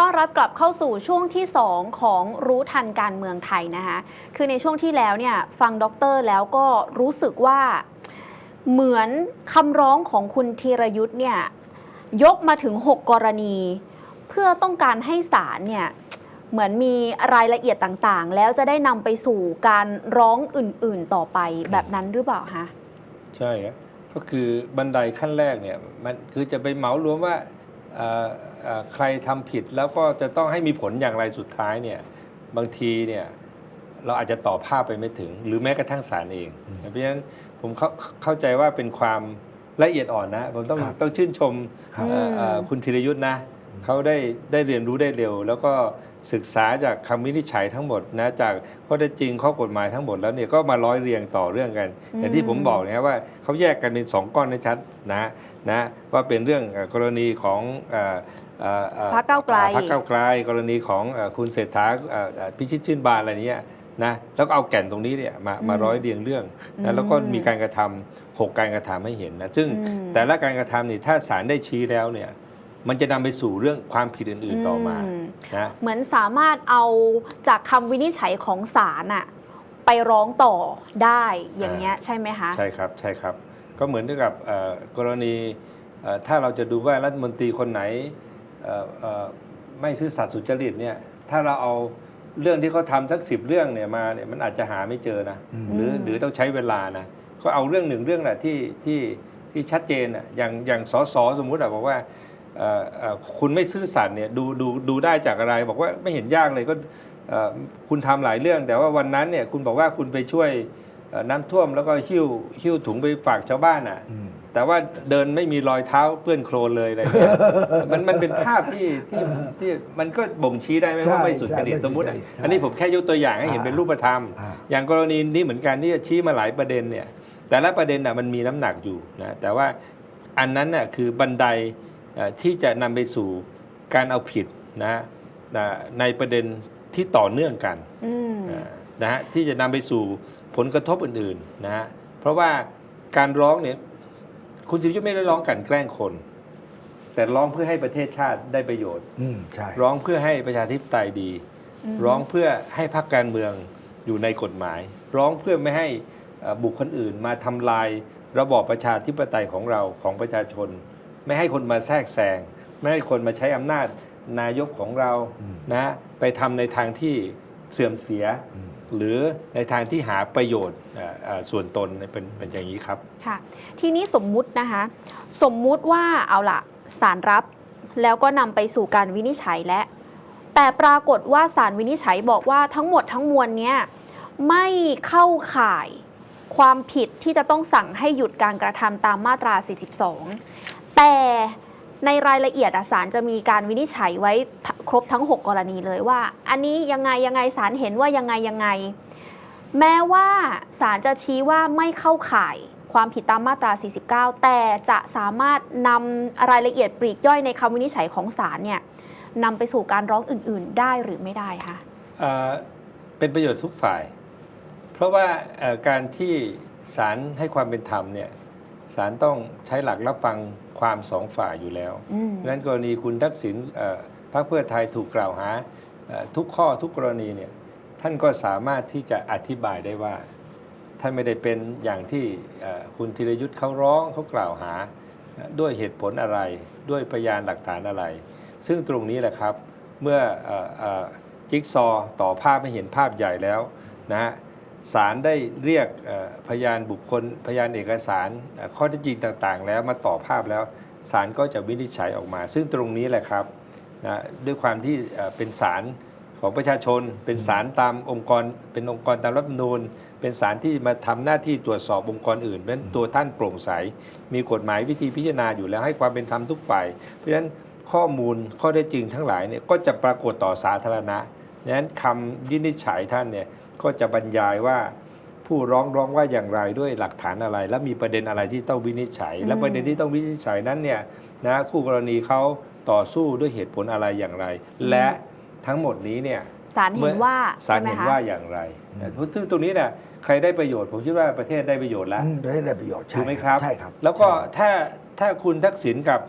ต้อนรับกลับเข้าสู่ช่วงที่ 2 ของรู้ทันการเมืองไทยนะคะคือในช่วงที่แล้วเนี่ยฟังด็อกเตอร์แล้วก็รู้สึกว่าเหมือนคำร้องของคุณธีรยุทธ์เนี่ยยกมาถึง 6 กรณี เพื่อต้องการให้ศาลเนี่ยเหมือนมีรายละเอียดต่างๆ แล้วจะได้นำไปสู่การร้องอื่นๆต่อไปแบบนั้นหรือเปล่าคะใช่ครับก็คือบันไดขั้นแรกเนี่ยมันคือจะไปเหมารวมว่า ใครทำผิดแล้วก็จะต้องให้มีผลอย่างไรสุดท้ายเนี่ยบางทีเนี่ยเราอาจจะต่อภาพไปไม่ถึง หรือแม้กระทั่งศาลเอง เพราะฉะนั้นผมเข้าเข้าใจว่าเป็นความละเอียดอ่อนนะ ผมต้องครับต้องชื่นชมครับเอ่อเอ่อคุณธีรยุทธ์นะเขาได้ได้เรียนรู้ได้เร็ว แล้วก็ ศึกษาจากคำวินิจฉัยทั้งหมดนะจากข้อเท็จจริงข้อกฎหมายทั้งหมดแล้วเนี่ยก็มาร้อยเรียงต่อเรื่องกันอย่างที่ผมบอกนะครับว่าเขาแยกกันเป็นสองก้อนให้ชัดนะนะว่าเป็นเรื่องเอ่อกรณีของเอ่อเอ่อเอ่อพรรคก้าวไกลพรรคก้าวไกล กรณีของเอ่อคุณเศรษฐาเอ่อเอ่อพิชิตชื่นบานอะไรเนี้ยนะแล้วก็เอาแก่นตรงนี้เนี่ยมามาร้อยเรียงเรื่องนะแล้วก็มีการกระทำหกการกระทำให้เห็นนะซึ่งอืมแต่ละการกระทำนี่ถ้าศาลได้ชี้แล้วเนี่ย มันจะนำไปสู่เรื่องความผิดอื่นๆต่อมาอืม นะเหมือนสามารถเอาจากคำวินิจฉัยของศาลอะไปร้องต่อได้อย่างเงี้ยใช่ไหมคะ ใช่ครับใช่ครับ ก็เหมือนกับเอ่อกรณีเอ่อถ้าเราจะดูว่ารัฐมนตรีคนไหนเอ่อเอ่อไม่ซื่อสัตย์สุจริตเนี่ยถ้าเราเอาเรื่องที่เขาทำสักสิบเรื่องเนี่ยมาเนี่ยมันอาจจะหาไม่เจอนะหรือหรือต้องใช้เวลานะก็เอาเรื่องหนึ่งเรื่องแหละที่ที่ที่ชัดเจนอะอย่างอย่างสสสมมุติอะบอกว่าเอ่อเอ่อ คุณไม่ซื่อสัตย์เนี่ยดูดูดูได้จากอะไร บอกว่าไม่เห็นยากเลยก็เอ่อคุณทำหลายเรื่อง แต่ว่าวันนั้นเนี่ยคุณบอกว่าคุณไปช่วยเอ่อน้ำท่วมแล้วก็หิ้วหิ้วถุงไปฝากชาวบ้านอะแต่ว่าเดินไม่มีรอยเท้าเปื้อนโคลนเลยอะไรเงี้ยมันมันเป็นภาพที่ที่ที่มันก็บ่งชี้ได้ไหมใช่ว่าไม่สุจริตใช่สมมุติอะไม่สุจริตอันนี้ผมแค่ยกตัวอย่างให้เห็นอ่าเป็นรูปธรรมอ่าอย่างกรณีนี้เหมือนกันที่จะชี้มาหลายประเด็นเนี่ยแต่ละประเด็นน่ะมันมีน้ำหนักอยู่นะแต่ว่าอันนั้นน่ะคือบันไดเอ่อ ที่จะนำไปสู่การเอาผิดนะนะในประเด็นที่ต่อเนื่องกันอืมนะฮะที่จะนำไปสู่ผลกระทบอื่นๆนะฮะเพราะว่าการร้องเนี่ยคุณสิริยุทธ์ไม่ได้ร้องกลันแกล้งคน แต่ร้องเพื่อให้ประเทศชาติได้ประโยชน์อืมใช่ร้องเพื่อให้ประชาธิปไตยดี ร้องเพื่อให้พรรคการเมืองอยู่ในกฎหมาย ร้องเพื่อไม่ให้เอ่อบุคคลอื่นมาทำลายระบอบประชาธิปไตยของเราของประชาชน ไม่ให้คนมาแทรกแซงไม่ให้คนมาใช้อำนาจนายกของเรานะไปทำในทางที่เสื่อมเสีย หรือในทางที่หาประโยชน์เอ่อเอ่อส่วนตนเป็นเป็นอย่างนี้ครับค่ะทีนี้สมมุตินะคะสมมุติว่าเอาละสารรับแล้วก็นำไปสู่การวินิจฉัยและแต่ปรากฏว่าสารวินิจฉัยบอกว่าทั้งหมดทั้งมวลเนี้ยไม่เข้าข่ายความผิดที่จะต้องสั่งให้หยุดการกระทำตามมาตรา 42 แต่ในรายละเอียดอะศาลจะมีการวินิจฉัยไว้ครบทั้ง 6 กรณีเลยว่า อันนี้ยังไงยังไงศาลเห็นว่ายังไงยังไง แม้ว่าศาลจะชี้ว่าไม่เข้าข่ายความผิดตามมาตรา 49 แต่จะสามารถนำรายละเอียดปลีกย่อยในคำวินิจฉัยของศาลเนี่ยนำไปสู่การร้องอื่น ๆ ได้หรือไม่ได้คะเเป็นประโยชน์ทุกฝ่าย เพราะว่าการที่ศาลให้ความเป็นธรรมเนี่ย ศาลต้องใช้หลักรับฟังความสองฝ่ายอยู่แล้วอืมดังนั้นกรณีคุณทักษิณเอ่อพรรคเพื่อไทยถูกกล่าวหาเอ่อทุกข้อทุกกรณีเนี่ยท่านก็สามารถที่จะอธิบายได้ว่า ท่านไม่ได้เป็นอย่างที่เอ่อคุณธีรยุทธ์เขาร้องเขากล่าวหาเอ่อด้วยเหตุผลอะไร ด้วยพยานหลักฐานอะไร ซึ่งตรงนี้แหละครับเมื่อเอ่อเอ่อจิ๊กซอว์ต่อภาพให้เห็นภาพใหญ่แล้วนะฮะ ศาลได้เรียกพยานบุคคลพยานเอกสารข้อเท็จจริงต่างๆ แล้วมาต่อภาพแล้วศาลก็จะวินิจฉัยออกมา ซึ่งตรงนี้แหละครับนะด้วยความที่เป็นศาลของประชาชน เป็นศาลตามองค์กร เป็นองค์กรตามรัฐธรรมนูญ เป็นศาลที่มาทำหน้าที่ตรวจสอบองค์กรอื่นเพราะฉะนั้นตัวท่านโปร่งใส มีกฎหมายวิธีพิจารณาอยู่แล้วให้ความเป็นธรรมทุกฝ่าย เพราะฉะนั้นข้อมูลข้อได้จริงทั้งหลายเนี่ยก็จะปรากฏต่อสาธารณะ ดังนั้นคำวินิจฉัยท่านเนี่ยก็จะบรรยายว่าผู้ร้องร้องว่าอย่างไรด้วยหลักฐานอะไร และมีประเด็นอะไรที่ต้องวินิจฉัย และประเด็นที่ต้องวินิจฉัยนั้นเนี่ยนะคู่กรณีเขาต่อสู้ด้วยเหตุผลอะไรอย่างไร และทั้งหมดนี้เนี่ยศาลเห็นว่าศาใช่ลไหมเห็นคะว่าอย่างไรนะซึ่งตรงนี้เนี่ยใครได้ประโยชน์ผมคิดว่าประเทศได้ประโยชน์แล้วอืมได้ได้ประโยชน์ใช่ถูกไหมครับใช่ครับ แล้วก็ใช่ถ้าถ้าคุณทักษิณกับ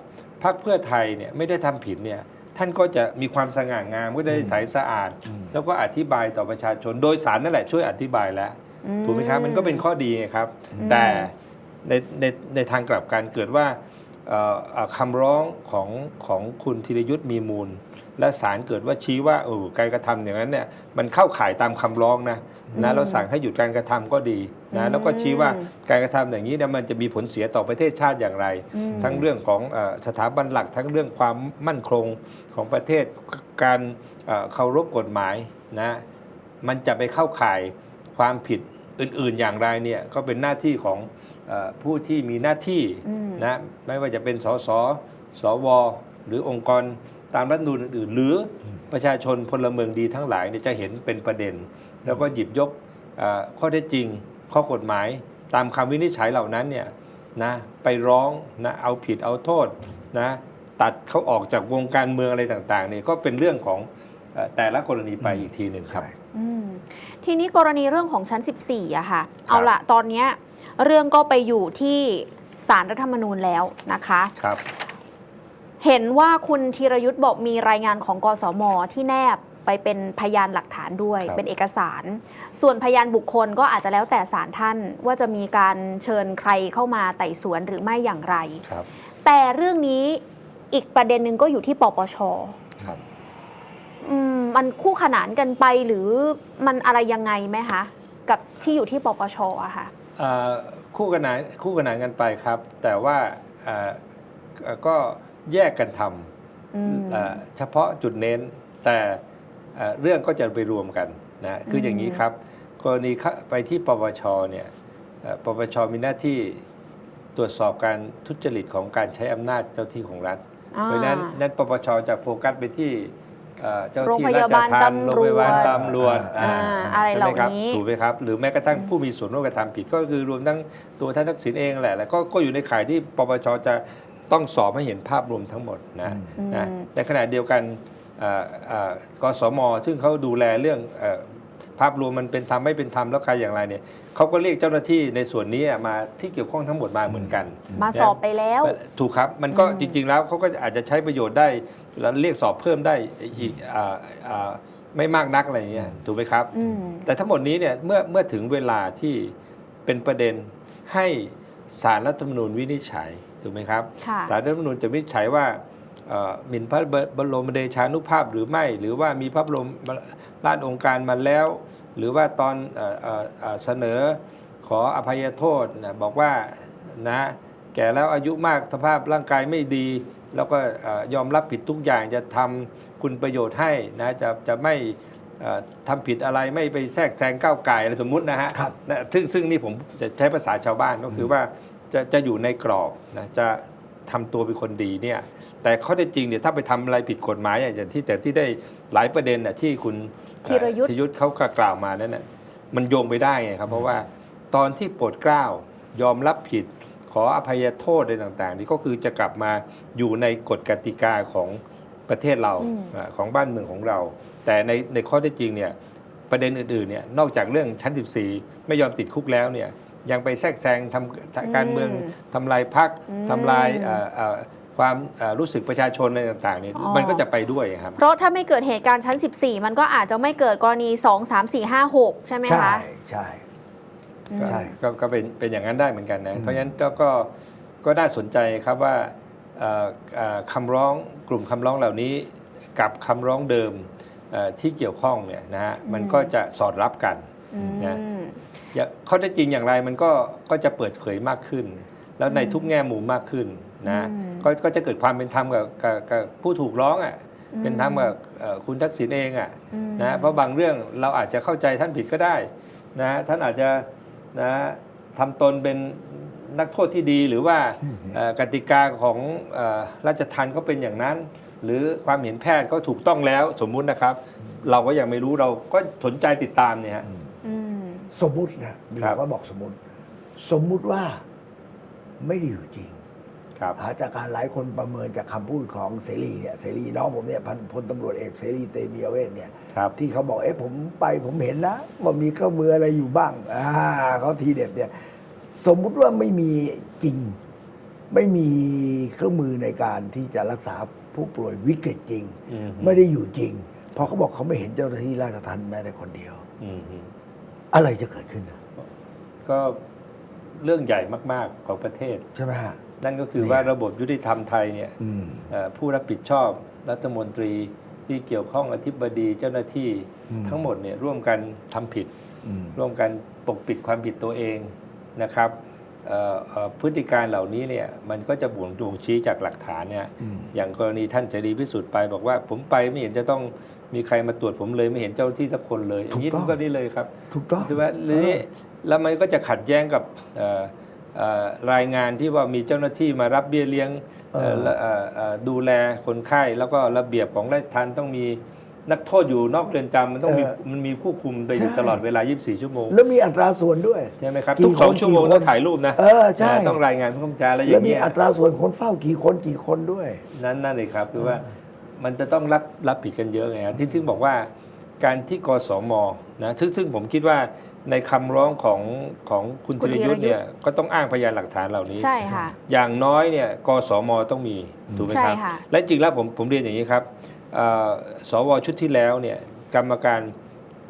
พรรคเพื่อไทยเนี่ยไม่ได้ทำผิดเนี่ย ท่านก็จะมีความสง่างามก็ได้ใสสะอาด แล้วก็อธิบายต่อประชาชน โดยสารนั่นแหละช่วยอธิบายแล้วถูกไหมครับมันก็เป็นข้อดีไงครับ แต่ในในในทางกลับกันเกิดว่าเอ่อเอ่อคำร้องของของคุณธีรยุทธ์มีมูล และศาลเกิดว่าชี้ว่าเออการกระทำอย่างนั้นเนี่ยมันเข้าข่ายตามคำร้องนะนะเราสั่งให้หยุดการกระทำก็ดีนะแล้วก็ชี้ว่าการกระทำอย่างนี้เนี่ยมันจะมีผลเสียต่อประเทศชาติอย่างไร ทั้งเรื่องของเอ่อสถาบันหลักทั้งเรื่องความมั่นคงของประเทศการเอ่อเคารพกฎหมายนะมันจะไปเข้าข่ายความผิดอื่นๆอย่างไรเนี่ยก็เป็นหน้าที่ของเออผู้ที่มีหน้าที่นะไม่ว่าจะเป็นสสสว หรือองค์กร ตามรัฐธรรมนูญอื่นๆ หรือประชาชนพลเมืองดีทั้งหลายเนี่ยจะเห็นเป็นประเด็น แล้วก็หยิบยกเอ่อข้อเท็จจริง ข้อกฎหมาย ตามคำวินิจฉัยเหล่านั้นเนี่ยนะไปร้องนะเอาผิดเอาโทษนะตัดเขาออกจากวงการเมืองอะไรต่างๆเนี่ยก็เป็นเรื่องของเอ่อแต่ละกรณีไปอีกทีหนึ่งครับอืมทีนี้กรณีเรื่องของชั้น 14อะค่ะ เอาละตอนเนี้ยเรื่องก็ไปอยู่ที่สารรัฐธรรมนูญแล้วนะคะครับ เห็นว่าคุณธีรยุทธ์บอกมีรายงานของกสมที่แนบไปเป็นพยานหลักฐานด้วยครับเป็นเอกสาร ส่วนพยานบุคคลก็อาจจะแล้วแต่ศาลท่านว่าจะมีการเชิญใครเข้ามาไต่สวนหรือไม่อย่างไรครับแต่เรื่องนี้อีกประเด็นหนึ่งก็อยู่ที่ปปชครับอืมมันคู่ขนานกันไปหรือมันอะไรยังไงไหมคะ กับที่อยู่ที่ปปชอะค่ะเอ่อคู่กันหนานคู่กันหนานกันไปครับ แต่ว่าเอ่อเอ่อก็ แยกกันทอืมำเอ่อเฉพาะจุดเน้น แต่เอ่อเรื่องก็จะไปรวมกันนะคืออย่างนี้ครับ กรณีเข้าไปที่ปปชเนี่ยเอ่อปปชมีหน้าที่ตรวจสอบการทุจริตของการใช้อำนาจเจ้าที่ของรัฐอ่าเพราะฉะนั้นนั้นปปชจะโฟกัสไปที่เอ่อเจ้าโรงที่พราชยาบาลทัณฑ์ตำรวจโรงพยาบาลตำรวจอ่าอะไรใช่ไหมคบเหล่านี้ถูกไหมครับ หรือแม้กระทั่งผู้มีส่วนร่วมกระทำผิด ก็คือรวมทั้งตัวท่านทักษิณเองแหละ แล้วก็ก็อยู่ในข่ายที่ปปชจะ ต้องสอบให้เห็นภาพรวมทั้งหมดนะนะในขณะเดียวกันเอ่อเอ่อกสมซึ่งเขาดูแลเรื่องเอ่อภาพรวมมันเป็นธรรมไม่เป็นธรรมแล้วใครอย่างไรเนี่ยเขาก็เรียกเจ้าหน้าที่ในส่วนนี้มาที่เกี่ยวข้องทั้งหมดมาเหมือนกัน มาสอบไปแล้ว ถูกครับมันก็จริง ๆ แล้วเขาก็อาจจะใช้ประโยชน์ได้แล้วเรียกสอบเพิ่มได้อีกอ่าอ่าไม่มากนักอะไรอย่างเงี้ยถูกไหมครับอืมแต่ทั้งหมดนี้เนี่ยเมื่อเมื่อถึงเวลาที่เป็นประเด็นให้สารรัฐธรรมนูญวินิจฉัย ถูกไหมครับค่ะสารรัฐธรรมนูญจะวินิจฉัยว่าเอ่อหมิ่นพระบรมเดชานุภาพหรือไม่ หรือว่ามีพระบรมราชโองการมาแล้ว หรือว่าตอนเอ่อเอ่อเอ่อเสนอขออภัยโทษนะบอกว่านะแก่แล้วอายุมากสภาพร่างกายไม่ดี แล้วก็เอ่อยอมรับผิดทุกอย่างจะทำคุณประโยชน์ให้นะจะจะไม่เอ่อทำผิดอะไรไม่ไปแทรกแซงก้าวไก่อะไรสมมุตินะฮะครับนะซึ่งซึ่งนี่ผมจะใช้ภาษาชาวบ้านก็คือว่า จะจะอยู่ในกรอบนะจะทำตัวเป็นคนดีเนี่ยแต่ข้อเท็จจริงเนี่ยถ้าไปทำอะไรผิดกฎหมายอย่างที่แต่ที่ได้หลายประเด็นน่ะที่คุณธีรยุทธ์ธีรยุทธ์เขาก็กล่าวมานั่นน่ะมันโยงไปได้ไงครับ เพราะว่าตอนที่โปรดเกล้ายอมรับผิดขออภัยโทษอะไรต่างๆ นี่ก็คือจะกลับมาอยู่ในกฎกติกาของประเทศเราอ่าของบ้านเมืองของเรา แต่ในในข้อเท็จจริงเนี่ยประเด็นอื่นๆเนี่ยนอกจากเรื่องชั้น 14 ไม่ยอมติดคุกแล้วเนี่ย ยังไปแทรกแซงทำการเมืองทำลายพักทำลายเอ่อเอ่อความเอ่อรู้สึกประชาชนอะไรต่างๆเนี่ยอ๋อมันก็จะไปด้วยครับเพราะถ้าไม่เกิดเหตุการณ์ชั้น 14 มันก็อาจจะไม่เกิดกรณี 2 3 4 5 6 ใช่ไหมใช่คะ ใช่ก็ใช่ก็ก็เป็นเป็นอย่างนั้นได้เหมือนกันนะเพราะฉะนั้นก็ก็ก็น่าสนใจครับว่าเอ่อเอ่อคำร้องกลุ่มคำร้องเหล่านี้กับคำร้องเดิมเอ่อที่เกี่ยวข้องเนี่ยนะฮะมันก็จะสอดรับกันนะอืมอย่า ข้อเท็จจริงอย่างไรมันก็ก็จะเปิดเผยมากขึ้น แล้วในทุกแง่มุมมากขึ้นนะก็ก็จะเกิดความเป็นธรรมกับกับกับผู้ถูกร้องอะเป็นธรรมกับเอ่อคุณทักษิณเองอะนะเพราะบางเรื่องเราอาจจะเข้าใจท่านผิดก็ได้นะท่านอาจจะนะทำตนเป็นนักโทษที่ดีหรือว่าเอ่อกติกาของเอ่อราชทัณฑ์ก็เป็นอย่างนั้น หรือความเห็นแพทย์ก็ถูกต้องแล้วสมมุตินะครับ เราก็ยังไม่รู้เราก็สนใจติดตามเนี่ยฮะอืม สมมุตินะเดี๋ยครัวบก็บอกสมมุติ สมมุติว่าไม่ได้อยู่จริงครับหาจากการหลายคนประเมินจากคำพูดของเสรีเนี่ยเสรีน้องผมเนี่ยพันพลตำรวจเอกเสรีเตมียเวทเนี่ยครับที่เขาบอกเอ๊ะผมไปผมเห็นนะว่ามีเครื่องมืออะไรอยู่บ้างอ่าเขาทีเด็ดเนี่ยสมมุติว่าไม่มีจริง ไม่มีเครื่องมือในการที่จะรักษาผู้ป่วยวิกฤตจริงอืมไม่ได้อยู่จริง เพราะเขาบอกเขาไม่เห็นเจ้าหน้าที่ราชทัณฑ์แม้แต่คนเดียว อืมอะไรจะเกิดขึ้นนะก็เรื่องใหญ่มาก ๆของประเทศ ใช่ไหมฮะ นั่นก็คือเนี่ยว่าระบบยุติธรรมไทยเนี่ยอืม เอ่อผู้รับผิดชอบรัฐมนตรีที่เกี่ยวข้องอธิบดีเจ้าหน้าที่อืม ทั้งหมดเนี่ยร่วมกันทำผิด อืม ร่วมกันปกปิดความผิดตัวเองนะครับเอ่อเอ่อ พฤติการเหล่านี้เนี่ยมันก็จะบ่งบ่งชี้จากหลักฐานเนี่ยอืมอย่างกรณีท่านเจดีพิสุทธิ์ไปบอกว่าผมไปไม่เห็นจะต้องมีใครมาตรวจผมเลยไม่เห็นเจ้าหน้าที่สักคนเลยอย่างนี้ถูกต้องก็นี่เลยครับ ถูกต้องใช่ไหมแล้วนี่แล้วมันก็จะขัดแย้งกับเอ่อเอ่อรายงานที่ว่ามีเจ้าหน้าที่มารับเบี้ยเลี้ยงเอ่อและเอ่อเอ่อดูแลคนไข้แล้วก็ระเบียบของราชทัณฑ์ต้องมี นักโทษอยู่นอกเรือนจำมันต้องมีมันมีผู้คุมไปอยู่ตลอดเวลา 24 ชั่วโมง แล้วมีอัตราส่วนด้วยใช่ไหมครับกี่ทุกสองคนชั่วโมงกี่คนต้องถ่ายรูปนะเออใช่ นะต้องรายงานผู้กำกับอะไรอแล้วย่างมีเงี้ยอัตราส่วนคนเฝ้ากี่คนกี่คนด้วย นั่นนั่นเลยครับคือว่ามันจะต้องรับรับผิดกันเยอะไงฮะที่ซึ่งบอกว่าการที่กสมนะซึ่งซึ่งผมคิดว่าในคำร้องของของคุณคุจิณรธีรยุยุททธ์ธ์ เนี่ยก็ต้องอ้างพยานหลักฐานเหล่านี้ ใช่ค่ะ อย่างน้อยเนี่ยกสมต้องมีถูกไหมครับ ใช่ค่ะ และจริงแล้วผมผมเรียนอย่างนี้ครับเอ่อ สวชุดที่แล้วเนี่ยกรรมการ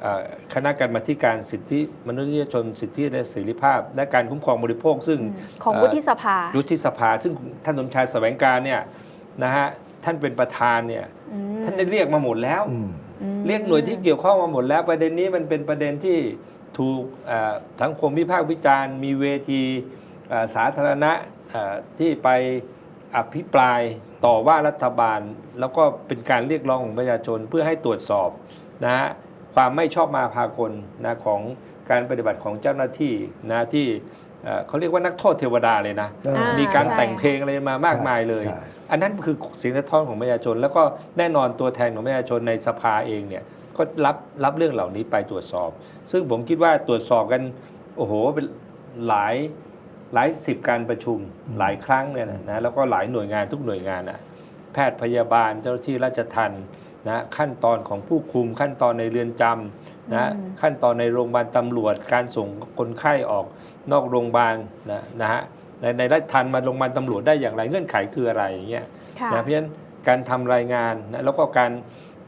เอ่อคณะกรรมาธิการสิทธิมนุษยชนสิทธิและเสรีภาพ และการคุ้มครองบริโภค ซึ่งของเวุฒิสภาวุฒิสภา ซึ่งท่านสมชายแสวงการเนี่ยนะฮะท่านเป็นประธานเนี่ยท่านได้เรียกมาหมดแล้ว เรียกหน่วยที่เกี่ยวข้องมาหมดแล้ว ประเด็นนี้มันเป็นประเด็นที่ถูกเอ่อสังคมวิพากษ์วิจารณ์ มีเวทีเอ่อสาธารณะเอ่อที่ไปอภิปราย ต่อว่ารัฐบาล แล้วก็เป็นการเรียกร้องของประชาชนเพื่อให้ตรวจสอบนะฮะความไม่ชอบมาพากลนะของการปฏิบัติของเจ้าหน้าที่นะที่เอ่อเขาเรียกว่านักโทษเทวดาเลยนะอ่ามีการใช่แต่งเพลงอะไรมามากมายเลยใช่อันนั้นคือเสียงสะท้อนของประชาชน แล้วก็แน่นอนตัวแทนของประชาชนในสภาเองเนี่ยก็รับรับเรื่องเหล่านี้ไปตรวจสอบ ซึ่งผมคิดว่าตรวจสอบกัน โอ้โหเป็นหลาย หลายสิบการประชุมหลายครั้งเนี่ยนะนะแล้วก็หลายหน่วยงานทุกหน่วยงานอะแพทย์พยาบาลเจ้าหน้าที่ราชทัณฑ์นะขั้นตอนของผู้คุมขั้นตอนในเรือนจำนะขั้นตอนในโรงพยาบาลตำรวจ การส่งคนไข้ออกนอกโรงพยาบาลนะนะฮะในในราชทัณฑ์มาโรงพยาบาลตำรวจได้อย่างไรเงื่อนไขคืออะไรอย่างเงี้ยค่ะนะเพราะฉะนั้นการทำรายงานนะแล้วก็การ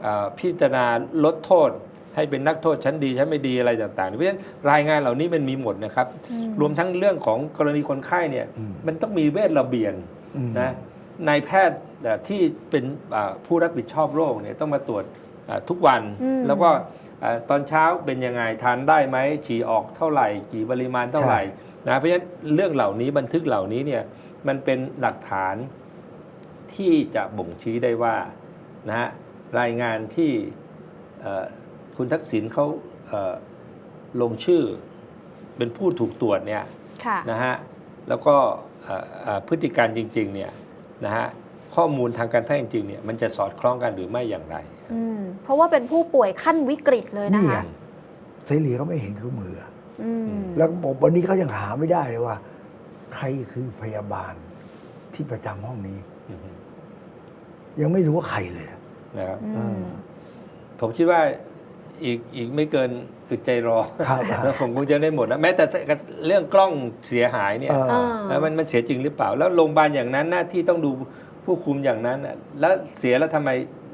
เอ่อพิจารณาลดโทษ ให้เป็นนักโทษชั้นดีชั้นไม่ดีอะไรต่างๆ เพราะฉะนั้นรายงานเหล่านี้มันมีหมดนะครับ รวมทั้งเรื่องของกรณีคนไข้เนี่ยมันต้องมีเวชระเบียนนะนายแพทย์เอ่อที่เป็นอ่าผู้รับผิดชอบโรคเนี่ยต้องมาตรวจอ่าทุกวันอืมแล้วก็อ่าตอนเช้าเป็นยังไงทานได้ไหมฉี่ออกเท่าไหร่ กี่ปริมาณเท่าไหร่นะเพราะฉะนั้นเรื่องเหล่านี้บันทึกเหล่านี้เนี่ยมันเป็นหลักฐานที่จะบ่งชี้ได้ว่านะฮะรายงานที่เอ่อ คุณทักษิณเขาเอ่อลงชื่อเป็นผู้ถูกตรวจเนี่ยค่ะนะฮะแล้วก็เอ่อเอ่อพฤติการจริงๆเนี่ยนะฮะข้อมูลทางการแพทย์จริงๆเนี่ยมันจะสอดคล้องกันหรือไม่อย่างไรอืมเพราะว่าเป็นผู้ป่วยขั้นวิกฤตเลยนะนี่คะอะเสรีเขาไม่เห็นคือมืออืมแล้วบอกวันนี้เขายังหาไม่ได้เลยว่า ใครคือพยาบาลที่ประจำห้องนี้อือฮึยังไม่รู้ว่าใครเลยนะครับอืมผมคิดว่า อีกอีกไม่เกินอึดใจรอครับแล้วผมคงจะได้หมดนะแม้แต่เรื่องกล้องเสียหายเนี่ยเออเออแล้วมันมันเสียจริงหรือเปล่า แล้วโรงพยาบาลอย่างนั้นหน้าที่ต้องดูผู้คุมอย่างนั้นน่ะแล้วเสียแล้วทำไม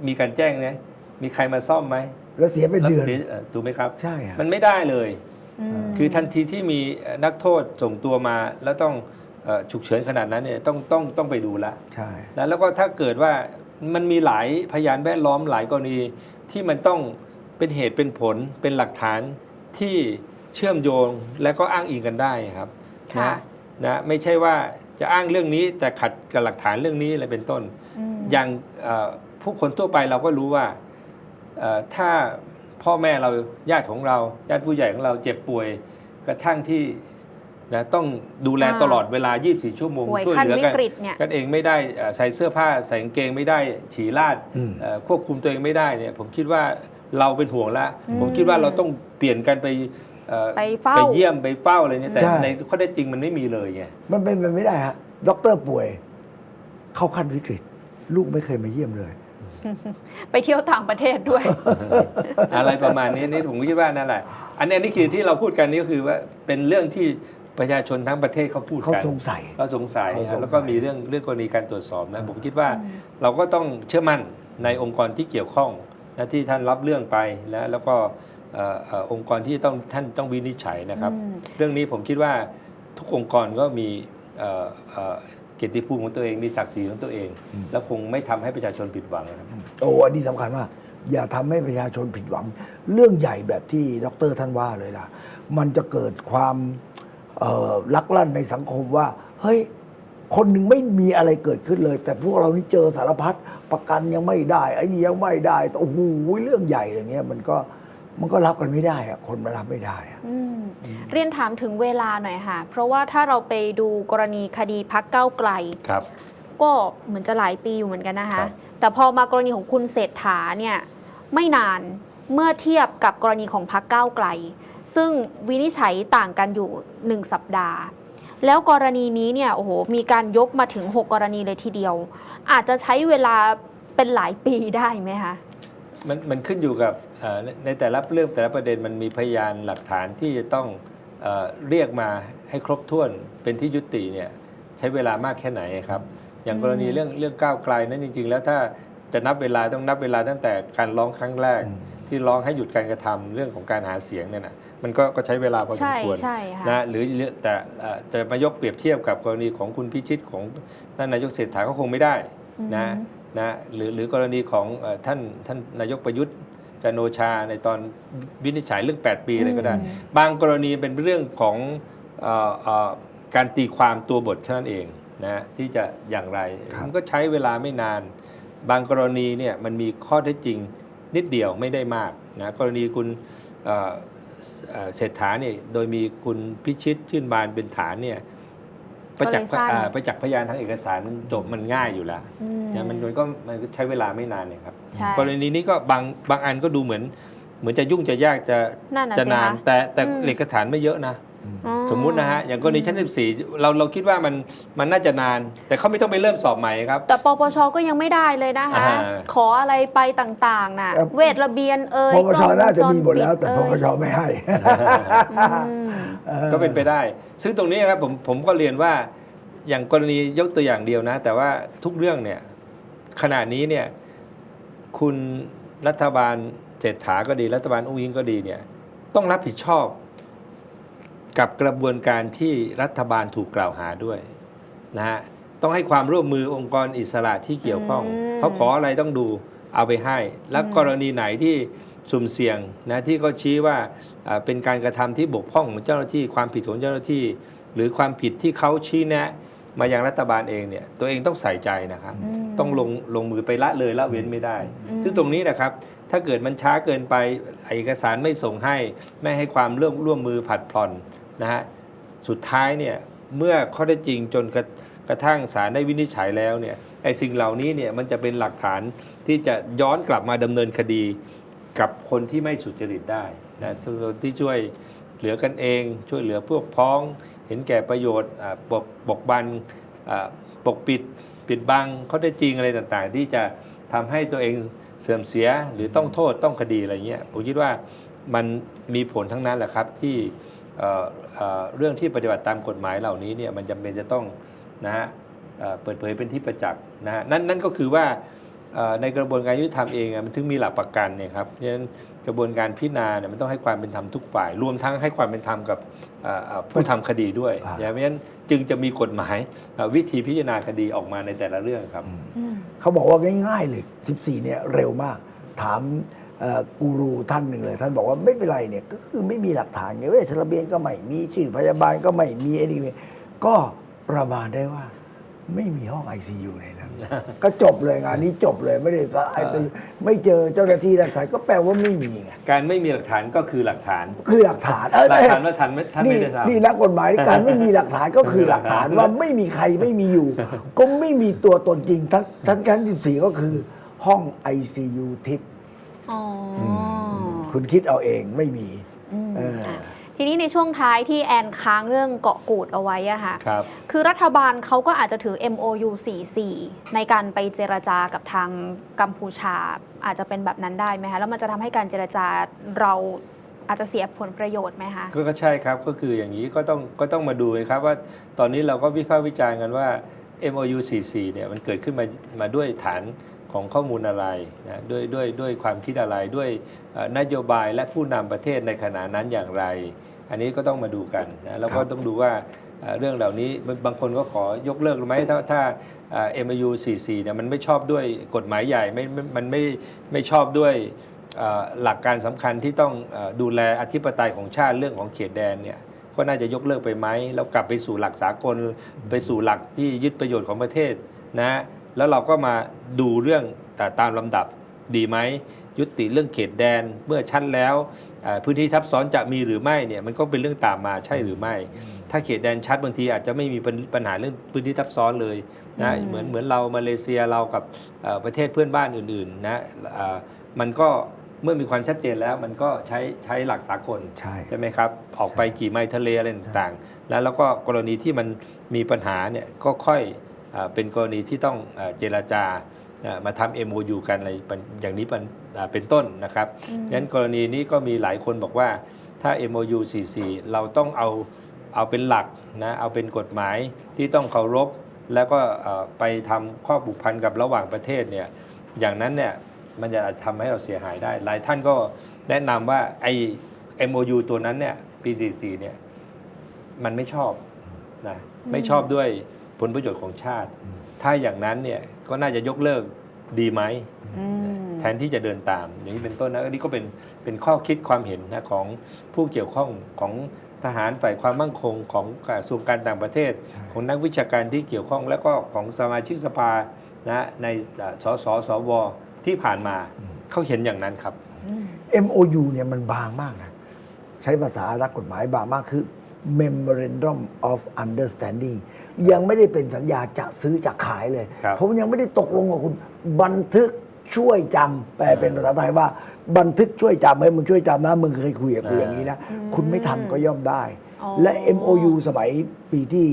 มีการแจ้งเนี่ยมีใครมาซ่อมไหมแล้วเสียเป็นแล้วเดือนสียเอ่อถูกไหมครับใช่อะมันไม่ได้เลยอืมคือทันทีที่มีนักโทษส่งตัวมาแล้วต้องเอ่อฉุกเฉินขนาดนั้นเนี่ยต้องต้องต้องไปดูละใช่นะแล้วก็ถ้าเกิดว่ามันมีหลายพยานแวดล้อมหลายกรณีที่มันต้อง เป็นเหตุเป็นผลเป็นหลักฐานที่เชื่อมโยงและก็อ้างอิงกันได้ครับค่ะนะนะไม่ใช่ว่าจะอ้างเรื่องนี้แต่ขัดกับหลักฐานเรื่องนี้อะไรเป็นต้นอืมอย่างเอ่อผู้คนทั่วไปเราก็รู้ว่าเอ่อถ้าพ่อแม่เราญาติของเราญาติผู้ใหญ่ของเราเจ็บป่วยกระทั่งที่นะต้องดูแลอ่าตลอดเวลา 24 ชั่วโมงป่วยช่วยขั้นเหลือวิกันกฤตเนี่ยกันเองไม่ได้เอ่อใส่เสื้อผ้าใส่กางเกงไม่ได้ฉี่ราดอืมเอ่อควบคุมตัวเองไม่ได้เนี่ยผมคิดว่า เราเป็นห่วงละผมคิดว่าเราต้องเปลี่ยนกันไปเอ่อไปเฝ้าไปเยี่ยมไปเฝ้าอะไรเนี่ยแต่ใช่ในข้อได้จริงมันไม่มีเลยไงมันเป็นไปไม่ได้ฮะด็อกเตอร์ป่วย เข้าขั้นวิกฤต ลูกไม่เคยมาเยี่ยมเลย ไปเที่ยวต่างประเทศด้วย อะไรประมาณนี้นี่ผมคิดว่านั่นแหละอันนี้อันนี้คือที่เราพูดกันนี่ก็คือว่าเป็นเรื่องที่ประชาชนทั้งประเทศเขาพูดเขากันสงสัยก็สงสัยเขาสงสัยนะแล้วก็มีเรื่องเรื่องกรณีการตรวจสอบนะผมคิดว่าเราก็ต้องเชื่อมั่นในองค์กรที่เกี่ยวข้อง นะที่ท่านรับเรื่องไปนะแล้วก็เอ่อเอ่อองค์กรที่ต้องท่านต้องวินิจฉัยนะครับ อืม เรื่องนี้ผมคิดว่าทุกองค์กรก็มีเอ่อเอ่อเกียรติภูมิของตัวเองมีศักดิ์ศรีของตัวเอง แล้วคงไม่ทำให้ประชาชนผิดหวังนะครับ โอ้อันนี้สำคัญมาก อย่าทำให้ประชาชนผิดหวัง เรื่องใหญ่แบบที่ดรท่านว่าเลยล่ะ มันจะเกิดความเอ่อลักลั่นในสังคมว่า เฮ้ย คนหนึ่งไม่มีอะไรเกิดขึ้นเลย แต่พวกเรานี่เจอสารพัดประกันยังไม่ได้ไอ้นี่ยังไม่ได้โอ้โหเรื่องใหญ่อะไรเงี้ยมันก็มันก็รับกันไม่ได้อะคนมันรับไม่ได้อะอืมเรียนถามถึงเวลาหน่อยค่ะ เพราะว่าถ้าเราไปดูกรณีคดีพักเก้าวไกลครับก็เหมือนจะหลายปีอยู่เหมือนกันนะครัคะบแต่พอมากรณีของคุณเศรษฐาเนี่ยไม่นานเมื่อเทียบกับกรณีของพักก้าวไกล ซึ่งวินิจฉัยต่างกันอยู่หนึ่งสัปดาห์ แล้วกรณีนี้เนี่ยโอ้โหมีการยกมาถึง 6 กรณีเลยทีเดียว อาจจะใช้เวลาเป็นหลายปีได้ไหมคะมันมันขึ้นอยู่กับเอ่อในในแต่ละเรื่องแต่ละประเด็นมันมีพยานหลักฐานที่จะต้องเอ่อเรียกมาให้ครบถ้วนเป็นที่ยุติเนี่ยใช้เวลามากแค่ไหนครับ อย่างกรณีเรื่องเรื่องก้าวไกลนั้นจริง ๆ แล้วถ้าจะนับเวลาต้องนับเวลาตั้งแต่การร้องครั้งแรก ที่ร้องให้หยุดการกระทำเรื่องของการหาเสียงเนี่ยนะมันก็ก็ใช้เวลาพอสมใช่ควรใช่ค่ะนะหรือหรือแต่เอ่อจะมายกเปรียบเทียบกับกรณีของคุณพิชิตของท่านนายกเศรษฐาก็คงไม่ได้นะนะหรือหรือกรณีของเอ่อท่านท่านนายกประยุทธ์จันทร์โอชาในตอนวินิจฉัยเรื่อง 8 ปีอะไรก็ได้ บางกรณีเป็นเรื่องของเอ่อเอ่อการตีความตัวบทแค่นั้นเองนะที่จะอย่างไรครับมันก็ใช้เวลาไม่นาน บางกรณีเนี่ยมันมีข้อเท็จจริง นิดเดียวไม่ได้มากนะกรณีคุณเอ่อเอ่อเศรษฐาเนี่ยโดยมีคุณพิชิตชื่นบานเป็นฐานเนี่ยประจักษ์ก็เลยสั้นอ่าประจักษ์พยานทางเอกสารมันจบมันง่ายอยู่แล้วอืมนะมันมันก็มันก็ใช้เวลาไม่นานเนี่ยครับใช่กรณีนี้ก็บางบางอันก็ดูเหมือน เหมือนจะยุ่งจะยากจะนั่นน่ะจะสินานคะแต่แต่อืมเอกสารไม่เยอะนะอ๋อ สมมุตินะฮะ อย่างกรณีชั้น 14 เราเราคิดว่ามันมันน่าจะนาน แต่เขาไม่ต้องไปเริ่มสอบใหม่ครับ แต่ปปชก็ยังไม่ได้เลยนะคะ อ่า ขออะไรไปต่างๆ น่ะ ครับ เวทระเบียนเอ่ยปปชกล้องวงน่าจะรมีหมดแล้ว แต่ปิปปเอ่ยชไม่ให้อืมก็เป็นไปได้ ซึ่งตรงนี้ครับผมผมก็เรียนว่าอย่างกรณียกตัวอย่างเดียวนะ แต่ว่าทุกเรื่องเนี่ยขณะนี้เนี่ยคุณรัฐบาลเศรษฐาก็ดี รัฐบาลอุ้งอิงก็ดีเนี่ยต้องรับผิดชอบ กับกระบวนการที่รัฐบาลถูกกล่าวหาด้วยนะฮะต้องให้ความร่วมมือองค์กรอิสระที่เกี่ยวข้องอืมเขาขออะไรต้องดูเอาไปให้ และกรณีไหนที่สุ่มเสี่ยงนะที่เขาชี้ว่าอ่าเป็นการกระทำที่บกพร่องของเจ้าหน้าที่ความผิดของเจ้าหน้าที่ หรือความผิดที่เขาชี้แนะมายังรัฐบาลเองเนี่ยตัวเองต้องใส่ใจนะครับ ต้องลงลงมือไปละเลยละเว้นไม่ได้ ซึ่งตรงนี้นะครับ ถ้าเกิดมันช้าเกินไปเอกสารไม่ส่งให้ ไม่ให้ความร่วมร่วมมือผัดผ่อน นะฮะสุดท้ายเนี่ยเมื่อข้อได้จริงจนกระกระทั่งศาลได้วินิจฉัยแล้วเนี่ยไอ้สิ่งเหล่านี้เนี่ยมันจะเป็นหลักฐานที่จะย้อนกลับมาดำเนินคดีกับคนที่ไม่สุจริตได้นะที่ช่วยเหลือกันเอง ช่วยเหลือพวกพ้อง เห็นแก่ประโยชน์ปกปกบันอ่าปกปิดปิดบังข้อได้จริงอะไรต่างๆ ที่จะทำให้ตัวเองเสื่อมเสียหรือต้องโทษต้องคดีอะไรเงี้ยผมคิดว่ามันมีผลทั้งนั้นแหละครับที่ เอ่อเอ่อเรื่องที่ปฏิบัติตามกฎหมายเหล่านี้เนี่ยมันจำเป็นจะต้องนะฮะเอ่อเปิดเผยเป็นที่ประจักษ์นะฮะนั่นนั่นก็คือว่าเอ่อในกระบวนการยุติธรรมเองอะมันถึงมีหลักประกันเนี่ยครับเพราะฉะนั้นกระบวนการพิจารณาเนี่ยมันต้องให้ความเป็นธรรมทุกฝ่าย รวมทั้งให้ความเป็นธรรมกับเอ่อเอ่อผู้ทำคดีด้วยอ่าอย่างนั้นจึงจะมีกฎหมายเอ่อวิธีพิจารณาคดีออกมาในแต่ละเรื่องครับเขาบอกว่าง่ายๆเลย 14เนี่ยเร็วมากถามเอ่อ กูรูท่านหนึ่งเลย ท่านบอกว่าไม่เป็นไรเนี่ยก็คือไม่มีหลักฐานไงเวชระเบียนก็ไม่มีชื่อพยาบาลก็ไม่มีไอ้นี่ไม่ก็ประมาณได้ว่า ไม่มีห้อง ICU ในนั้นก็จบเลยงานนี้จบเลยไม่ได้ไอซีไม่เจอเจ้าหน้าที่รักษาก็แปลว่าไม่มีไงการไม่มีหลักฐานก็คือหลักฐาน คือหลักฐานเออหลักฐานว่าท่านไม่ท่านนี่ไม่ได้ทำนี่นักกฎหมายการไม่มีหลักฐานก็คือหลักฐานว่าไม่มีใครไม่มีอยู่ ก็ไม่มีตัวตนจริงทั้งทั้งชั้น14ก็คือห้อง ICU ทิพย์อ๋ออ คุณคิดเอาเองไม่มีเอออะทีนี้ในช่วงท้ายที่แอนค้างเรื่องเกาะกูดเอาไว้อะค่ะครับคือรัฐบาลเขาก็อาจจะถือ MOU 44 ในการไปเจรจากับทางกัมพูชา อาจจะเป็นแบบนั้นได้ไหมคะ แล้วมันจะทำให้การเจรจาเราอาจจะเสียผลประโยชน์ไหมคะก็ก็ใช่ครับก็คืออย่างนี้ก็ต้องก็ต้องมาดูนะครับว่าตอนนี้เราก็วิพากษ์วิจารณ์กันว่า MOU 44 เนี่ยมันเกิดขึ้นมามาด้วยฐาน ของข้อมูลอะไรนะด้วยด้วยด้วยความคิดอะไรด้วยเอ่อนโยบายและผู้นำประเทศในขณะนั้นอย่างไร อันนี้ก็ต้องมาดูกันนะแล้วก็ครับต้องดูว่าเอ่อเรื่องเหล่านี้บางคนก็ขอยกเลิกหรือไหมถ้าถ้าเอ่อ MOU 44เนี่ยมันไม่ชอบด้วยกฎหมายใหญ่ไม่ไม่มันไม่ไม่ชอบด้วยเอ่อหลักการสำคัญที่ต้องเออดูแลอธิปไตยของชาติเรื่องของเขตแดนเนี่ยก็น่าจะยกเลิกไปไหมแล้วกลับไปสู่หลักสากลไปสู่หลักที่ยึดประโยชน์ของประเทศนะ แล้วเราก็มาดูเรื่องแต่ตามลำดับดีไหมยุติเรื่องเขตแดนเมื่อชั้นแล้วเอ่อพื้นที่ทับซ้อนจะมีหรือไม่เนี่ยมันก็เป็นเรื่องตามมาใช่หรือไม่ ถ้าเขตแดนชัดบางทีอาจจะไม่มีปัญปัญหาเรื่องพื้นที่ทับซ้อนเลยนะเหมือนเหมือนเรามาเลเซียเรากับเอ่อประเทศเพื่อนบ้านอื่นๆนะเอ่อมันก็เมื่อมีความชัดเจนแล้วมันก็ใช้ใช้หลักสากลใช่ใช่ไหมครับ ออกไปกี่ไมล์ทะเลอะไรต่างๆ แล้วแล้วก็กรณีที่มันมีปัญหาเนี่ยก็ค่อย เอ่อเป็นกรณีที่ต้องเอ่อเจราจาเอ่อมาทำ MOU กันอะไรเป็นอย่างนี้เป็นอ่าเป็นต้นนะครับงั้นกรณีนี้ก็มีหลายคนบอกว่าถ้า MOU 44 เราต้องเอาเอาเป็นหลักนะเอาเป็นกฎหมายที่ต้องเคารพ แล้วก็เอ่อไปทำข้อผูกพันกับระหว่างประเทศเนี่ยอย่างนั้นเนี่ยมันจะทำให้เราเสียหายได้ หลายท่านก็แนะนำว่าไอ้ MOU ตัวนั้นเนี่ย PCC เนี่ยมันไม่ชอบนะไม่ชอบด้วย ผลประโยชน์ของชาติ ถ้าอย่างนั้นเนี่ยก็น่าจะยกเลิกดีไหมอืมแทนที่จะเดินตาม อย่างนี้เป็นต้นนะอันนี้ก็เป็นเป็นข้อคิดความเห็นนะของผู้เกี่ยวข้องของทหารฝ่ายความมั่นคงของกระทรวงการต่างประเทศ ของนักวิชาการที่เกี่ยวข้องแล้วก็ของสมาชิกสภานะในเอ่อสสสวที่ผ่านมาเขาเห็นอย่างนั้นครับ MOU เนี่ยมันบางมากนะใช้ภาษานักกฎหมายบางมากคือ Memorandum of Understanding ยังไม่ได้เป็นสัญญาจะซื้อจะขายเลย ครับ ผมยังไม่ได้ตกลงกับคุณ บันทึกช่วยจำแปลเป็นภาษาไทยว่า บันทึกช่วยจำให้มึงช่วยจำนะมึงเคยคุยกับกูอย่างนี้นะ คุณไม่ทำก็ย่อมได้ อ๋อ และ MOU สมัยปีที่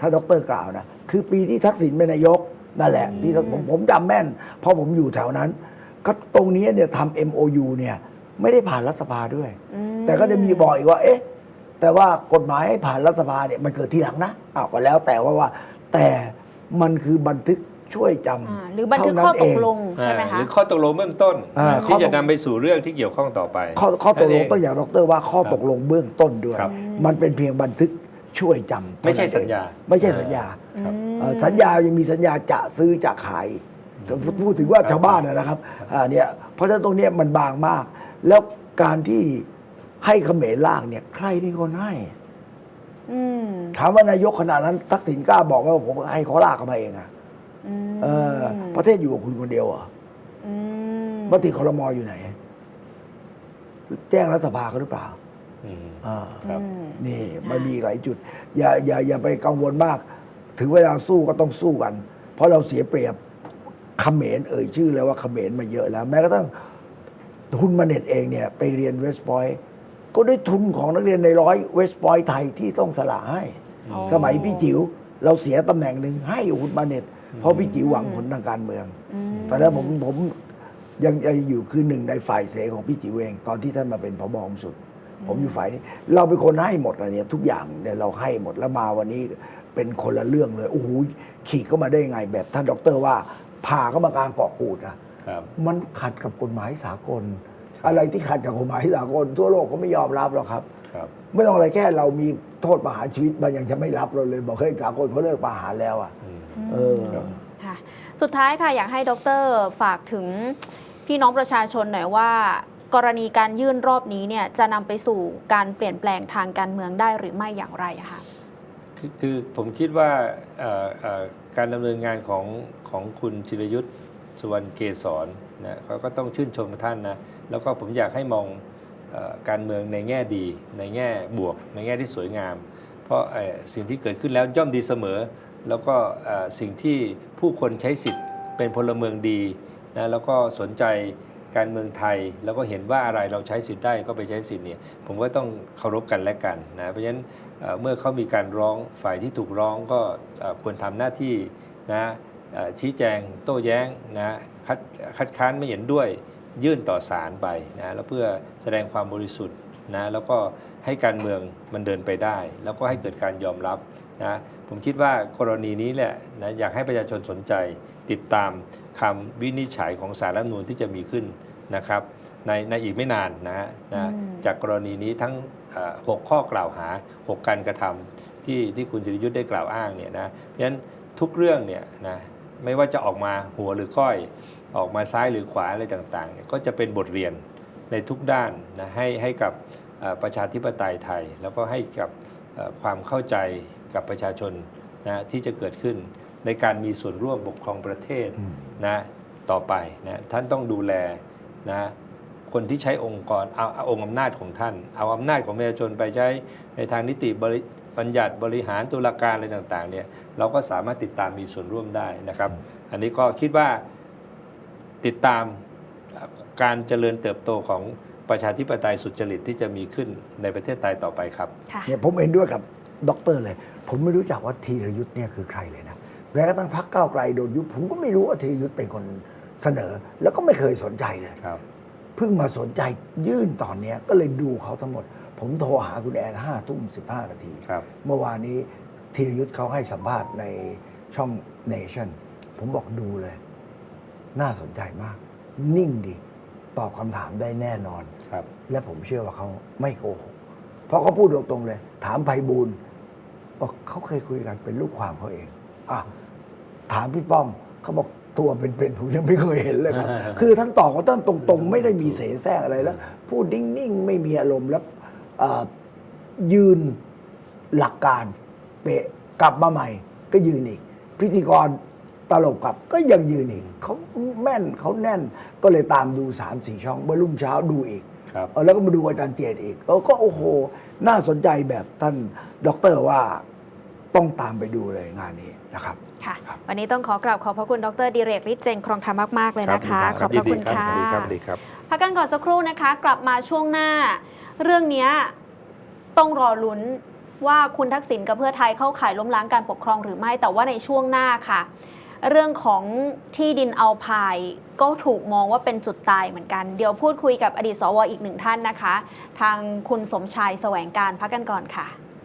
ท่านดรกล่าวนะ คือปีที่ทักษิณเป็นนายก นั่นแหละ ที่ผมผมจำแม่น เพราะผมอยู่แถวนั้น ก็ตรงนี้เนี่ยทำ MOU เนี่ย ไม่ได้ผ่านรัฐสภาด้วย แต่ก็จะมีบอกอีกว่า เอ๊ะ แต่ว่ากฎหมายให้ผ่านรัฐสภาเนี่ยมันเกิดทีหลังนะอ้าวก็แล้วแต่ว่าว่าแต่มันคือบันทึกช่วยจอ่าำหรือบันทึกเท่าข้อตเกลงใช่ไหมหคะ รือข้อตกลงเบื้องต้น อ่าข้อที่ตก จะนำไปสู่เรื่องที่เกี่ยวข้องต่อไปข้อข้อตกลงนั่นเต้องอย่างดรว่าข้อตกลงเบื้องต้นด้วย ครับมันเป็นเพียงบันทึกช่วยจำเท่านั้นไม่ใช่สัญญาเองไม่ใช่สัญญาครับ เอ่อสัญญายังมีสัญญาจะซื้อจะขายแต่พูดถึงว่าชาวบ้านนะนะครับอ่าเนี่ยเพราะฉะนั้นตรงเนี้ยมันบางมาก แล้วการที่ ให้เขมรล่างเนี่ย ใครเป็นคนให้อืมถามว่านายกขนาดนั้นทักษิณกล้าบอกไหมว่าผมให้เขาลากเข้ามาเองอะอืมเออ ประเทศอยู่กับคุณคนเดียวเหรออืมมติคอรมออยู่ไหน แจ้งรัฐสภาเขาหรือเปล่าอืม อ่า ครับนี่มันมีหลายจุด อย่าอย่าอย่าไปกังวลมาก ถึงเวลาสู้ก็ต้องสู้กัน เพราะเราเสียเปรียบเขมรเอ่ยชื่อแล้วว่าเขมรมาเยอะแล้ว แม้กระทั่งทุนมาเน็ตเองเนี่ย ไปเรียนเวสต์พอยต์ ก็ด้วยทุนของนักเรียนในร้อยเวสต์พอยต์ไทยที่ต้องสละให้อ๋อสมัยพี่จิ๋วเราเสียตำแหน่งหนึ่งให้อุดมาเน็ตเพราะพี่จิ๋วหวังผลทางการเมือง ตอนนั้นผมผมยังยังอยู่คือหนึ่งในฝ่ายเสของพี่จิ๋วเอง ตอนที่ท่านมาเป็นพบองสุด ผมอยู่ฝ่ายนี้ เราเป็นคนให้หมดอะเนี่ยทุกอย่างเนี่ยเราให้หมดแล้วมาวันนี้เป็นคนละเรื่องเลยโอ้โหขี่เข้ามาได้ไง แบบท่านดอกเตอรว่าพาเข้ามากลางเกาะกูดอะครับมันขัดกับกฎหมายสากล อะไรที่ขัดกับกฎหมายสากลทั่วโลกเขาไม่ยอมรับหรอกครับ ครับ ไม่ต้องอะไรแค่เรามีโทษประหารชีวิตมันยังจะไม่รับเราเลย บอกเฮ้ยสากลเขาเลิกประหารแล้วอะเออ ค่ะ สุดท้ายค่ะอยากให้ดรฝากถึงพี่น้องประชาชนหน่อยว่า กรณีการยื่นรอบนี้เนี่ยจะนำไปสู่การเปลี่ยนแปลงทางการเมืองได้หรือไม่อย่างไรอะคะคือคือผมคิดว่าเอ่อเอ่อการดำเนินงานของของคุณจิรยุทธ์สุวรรณเกษร นะเขาก็ต้องชื่นชมท่านนะ แล้วก็ผมอยากให้มองอการเมืองในแง่ดี ในแง่บวก ในแง่ที่สวยงาม เพราะสิ่งที่เกิดขึ้นแล้วย่อมดีเสมอ แล้วก็สิ่งที่ผู้คนใช้สิทธิ์เป็นพลเมืองดีนะแล้วก็สนใจการเมืองไทยแล้วก็เห็นว่าอะไรเราใช้สิทธิ์ได้ก็ไปใช้สิทธิ์เนี่ยผมก็ต้องเคารพกันและกันนะเพราะฉะนั้นเมื่อเขามีการร้องฝ่ายที่ถูกร้องก็ควรทำหน้าที่นะชี้แจงโต้แย้งนะ คัดคัดค้านไม่เห็นด้วยยื่นต่อศาลไปนะแล้วเพื่อแสดงความบริสุทธิ์นะแล้วก็ให้การเมืองมันเดินไปได้ แล้วก็ให้เกิดการยอมรับนะผมคิดว่ากรณีนี้แหละนะอยากให้ประชาชนสนใจติดตามคำวินิจฉัยของสารรัฐธรรมนูญที่จะมีขึ้นนะครับในในอีกไม่นานนะฮะนะอืมจากกรณีนี้ทั้งเอ่อหกข้อกล่าวหา 6 การกระทำที่ที่คุณจริยุทธ์ได้กล่าวอ้างเนี่ยนะเพราะฉะนั้นทุกเรื่องเนี่ยนะไม่ว่าจะออกมาหัวหรือก้อย ออกมาซ้ายหรือขวาอะไรต่างๆเนี่ยก็จะเป็นบทเรียนในทุกด้านนะให้ให้กับประชาธิปไตยไทย แล้วก็ให้กับความเข้าใจกับประชาชนนะที่จะเกิดขึ้นในการมีส่วนร่วมปกครองประเทศนะต่อไปนะท่านต้องดูแลนะคนที่ใช้องค์กรเอาเอาองค์อำนาจของท่าน เอาอำนาจของประชาชนไปใช้ในทางนิติบริบัญญัติบริหารตุลาการอะไรต่างๆเนี่ยเราก็สามารถติดตามมีส่วนร่วมได้นะครับ อันนี้ก็คิดว่า ติดตามการเจริญเติบโตของประชาธิปไตยสุจริตที่จะมีขึ้นในประเทศไทยต่อไปครับค่ะเนี่ยผมเห็นด้วยกับด็อกเตอร์เลย ผมไม่รู้จักว่าธีรยุทธ์เนี่ยคือใครเลยนะแม้กระทั่งพักก้าวไกลโดนยุบผมก็ไม่รู้ว่าธีรยุทธ์เป็นคนเสนอ แล้วก็ไม่เคยสนใจเลยครับเพิ่งมาสนใจยื่นตอนเนี้ยก็เลยดูเขาทั้งหมด ผมโทรหาคุณแอนห้าทุ่มสิบห้านาทีครับเมื่อวานนี้ธีรยุทธ์เขาให้สัมภาษณ์ในช่องเนชั่นผมบอกดูเลย น่าสนใจมาก นิ่งดี ตอบคำถามได้แน่นอน ครับ และผมเชื่อว่าเขาไม่โกหก เพราะเขาพูดตรงๆเลย ถามไพบูลย์บอกเขาเคยคุยกันเป็นลูกความเขาเองอะถามพี่ป้อมเขาบอกตัวเป็นๆผมยังไม่เคยเห็นเลยครับ คือท่านตอบก็ต้นตรงๆ ไม่ได้มีเสแสร้งอะไรแล้ว พูดนิ่งๆ ไม่มีอารมณ์แล้วเอ่อยืนหลักการเป๊ะกลับมาใหม่ ก็ยืนอีก พิธีกร ตลกกลับก็ยังยืนอีกเขาแม่นเขาแน่นก็เลยตามดูสามสี่ช่องเมื่อรุ่งเช้าดูอีก ครับเออแล้วก็มาดูอาจารย์เจตอีกเออก็โอ้โห น่าสนใจแบบท่านด็อกเตอร์ว่าต้องตามไปดูเลยงานนี้นะครับ ค่ะ วันนี้ต้องขอกราบขอบพระคุณดรดิเรกฤทธิ์เจนครองธรรมมาก ๆ เลยนะคะ ขอบพระคุณยินดีค่ะรับยินดีครับยินดีครับพักกันก่อนสักครู่นะคะ กลับมาช่วงหน้า เรื่องเนี้ยต้องรอลุ้นว่าคุณทักษิณกับเพื่อไทยเข้าข่ายล้มล้างการปกครองหรือไม่แต่ว่าในช่วงหน้าค่ะ เรื่องของที่ดินเอาพายก็ถูกมองว่าเป็นจุดตายเหมือนกัน เดี๋ยวพูดคุยกับอดีตสวอีกหนึ่งท่านนะคะ ทางคุณสมชายแสวงการพักกันก่อนค่ะ